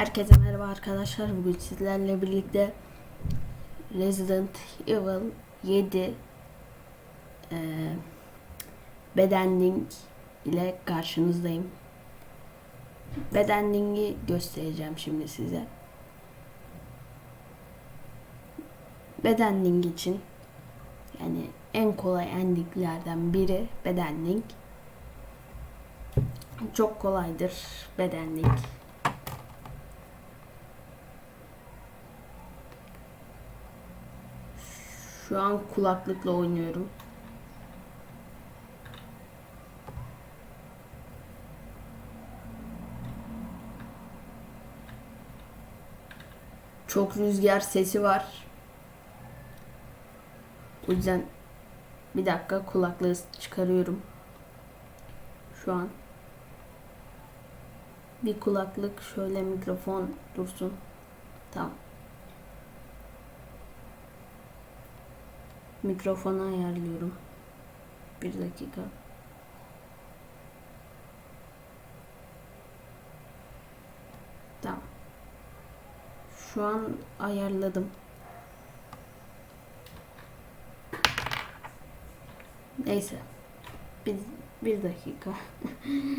Herkese merhaba arkadaşlar. Bugün sizlerle birlikte Resident Evil 7 eee bedenling ile karşınızdayım. Bedenling'i göstereceğim şimdi size. Bedenling için yani en kolay endinglerden biri bedenling. Çok kolaydır bedenling. Şu an kulaklıkla oynuyorum. Çok rüzgar sesi var. O yüzden bir dakika kulaklığı çıkarıyorum. Şu an. Bir kulaklık şöyle mikrofon dursun. Tamam. Mikrofonu ayarlıyorum. Bir dakika. Tamam. Şu an ayarladım. Neyse. Bir, bir dakika.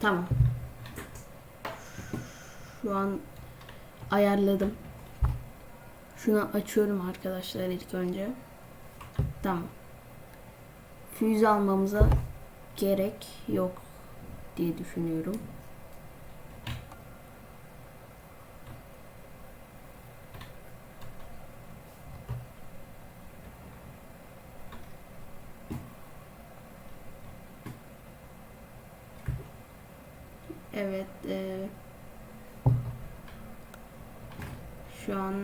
tamam. Şu an ayarladım. Şunu açıyorum arkadaşlar ilk önce. Tamam. Füze almamıza gerek yok diye düşünüyorum. Evet. eee Şu an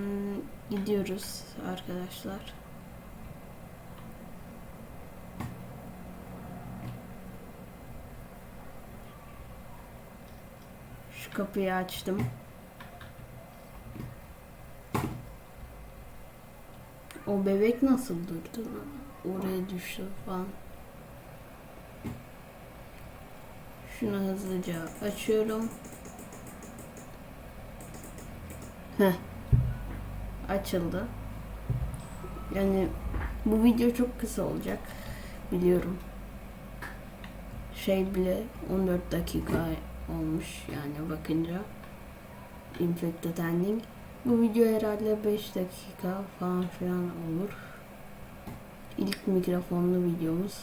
gidiyoruz arkadaşlar. Şu kapıyı açtım. O bebek nasıl durdu? Oraya düştü falan. Şunu hızlıca açıyorum. Heh açıldı. Yani bu video çok kısa olacak. Biliyorum. Şey bile 14 dakika olmuş yani bakınca. Infected Ending. Bu video herhalde 5 dakika falan filan olur. İlk mikrofonlu videomuz.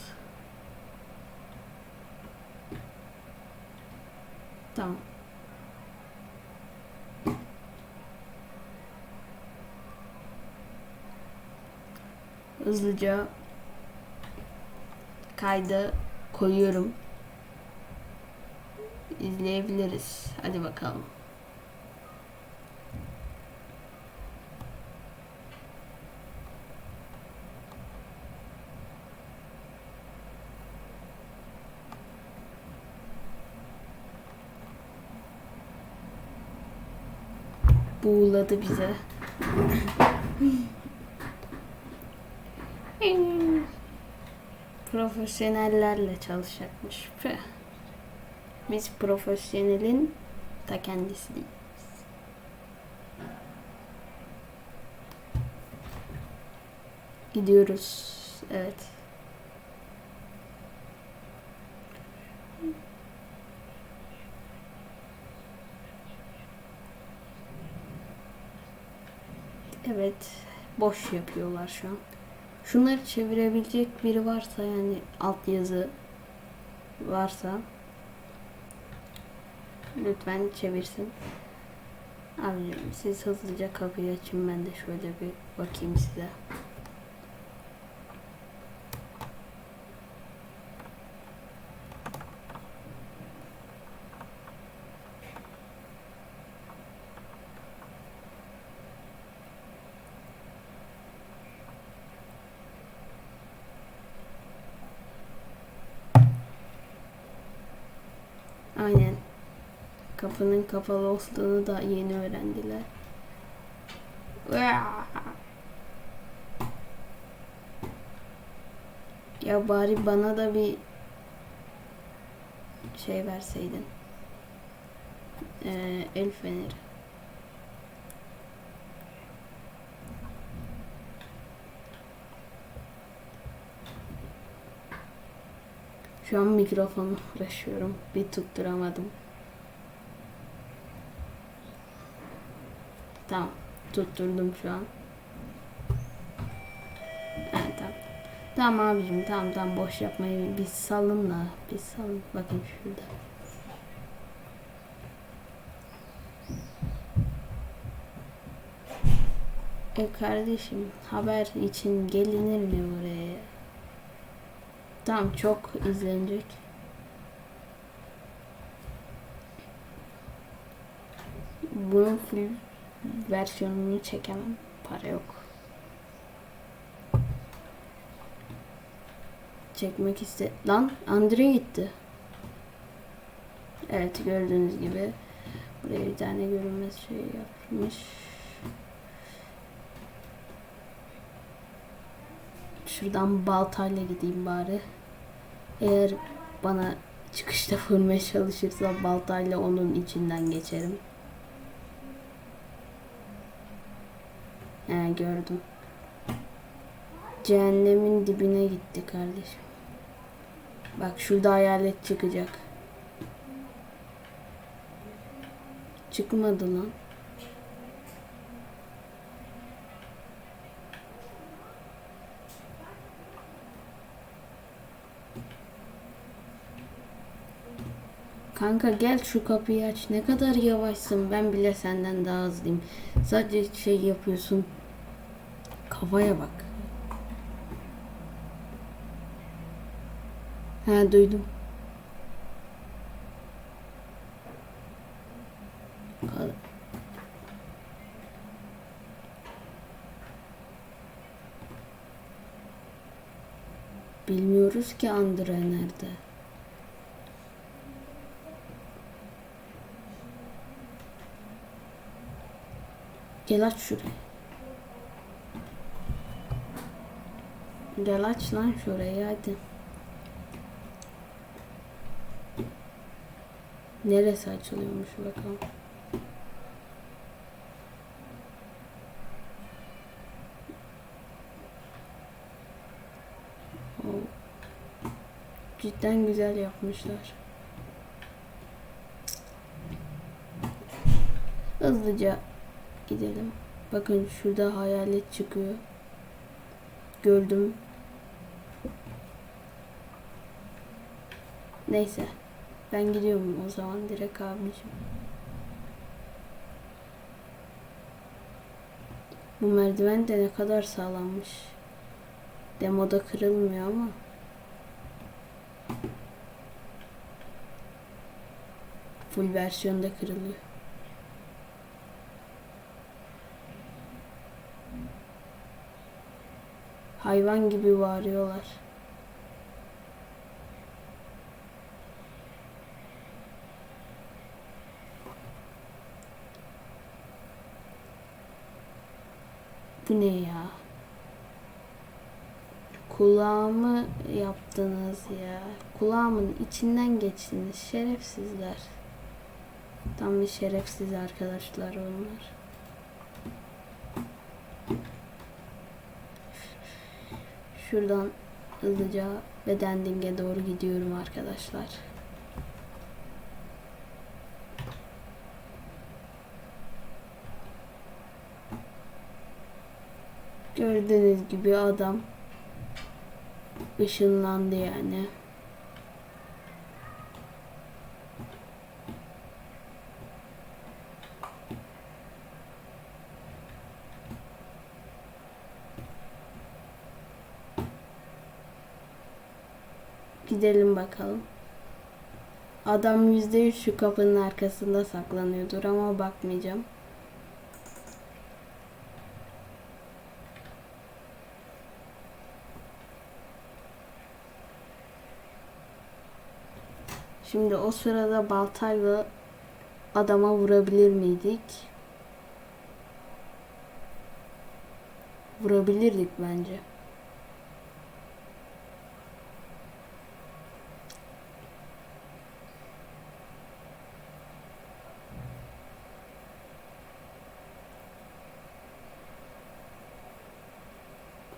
Tamam. Hızlıca kayda koyuyorum. İzleyebiliriz. Hadi bakalım. Buğuladı bize. Profesyonellerle çalışacakmış. Biz profesyonelin ta kendisi değiliz. Gidiyoruz. Evet. Evet. Boş yapıyorlar şu an. Şunları çevirebilecek biri varsa yani alt yazı varsa lütfen çevirsin. Abicim siz hızlıca kapıyı açın ben de şöyle bir bakayım size. Aynen. Kapının kapalı olduğunu da yeni öğrendiler. Ya bari bana da bir şey verseydin. Ee, el feneri. Şu an mikrofonu uğraşıyorum. Bir tutturamadım. Tamam. Tutturdum şu an. Evet tamam. Tamam abicim tamam tamam boş yapmayı biz salın da biz salın. Bakın şurada. E kardeşim haber için gelinir mi buraya? Tamam çok izlenecek. Bunun full versiyonunu çekemem. Para yok. Çekmek iste... Lan Andre gitti. Evet gördüğünüz gibi buraya bir tane görünmez şey yapmış. Şuradan baltayla gideyim bari. Eğer bana çıkışta vurmaya çalışırsa baltayla onun içinden geçerim. He gördüm. Cehennemin dibine gitti kardeşim. Bak şurada hayalet çıkacak. Çıkmadı lan. Kanka gel şu kapıyı aç. Ne kadar yavaşsın. Ben bile senden daha hızlıyım. Sadece şey yapıyorsun. Kafaya bak. He duydum. Bilmiyoruz ki Andre nerede. Gel aç şurayı. Gel aç lan şurayı hadi. Neresi açılıyormuş bakalım. Oo. Cidden güzel yapmışlar. Hızlıca gidelim. Bakın şurada hayalet çıkıyor. Gördüm. Neyse. Ben gidiyorum o zaman direkt abicim. Bu merdiven de ne kadar sağlammış. Demoda kırılmıyor ama. Full versiyonda kırılıyor. Hayvan gibi bağırıyorlar. Bu ne ya? Kulağımı yaptınız ya. Kulağımın içinden geçtiniz şerefsizler. Tam bir şerefsiz arkadaşlar onlar. Şuradan hızlıca Bedending'e doğru gidiyorum arkadaşlar. Gördüğünüz gibi adam ışınlandı yani. Gidelim bakalım. Adam yüzde yüz şu kapının arkasında saklanıyordur ama bakmayacağım. Şimdi o sırada baltayla adama vurabilir miydik? Vurabilirdik bence.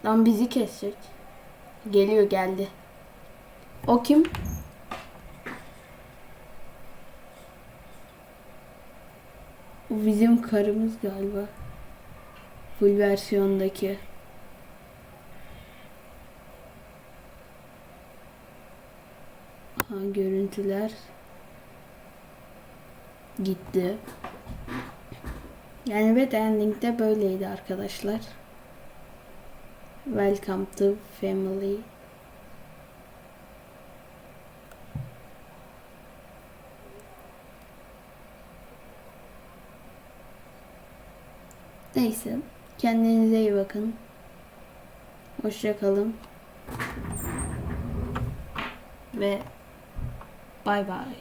Lan bizi kesecek. Geliyor geldi. O kim? Bu bizim karımız galiba. Full versiyondaki. Aha, görüntüler gitti. Yani Bad Ending de böyleydi arkadaşlar. Welcome to family. Neyse. Kendinize iyi bakın. Hoşça kalın. Ve bay bay.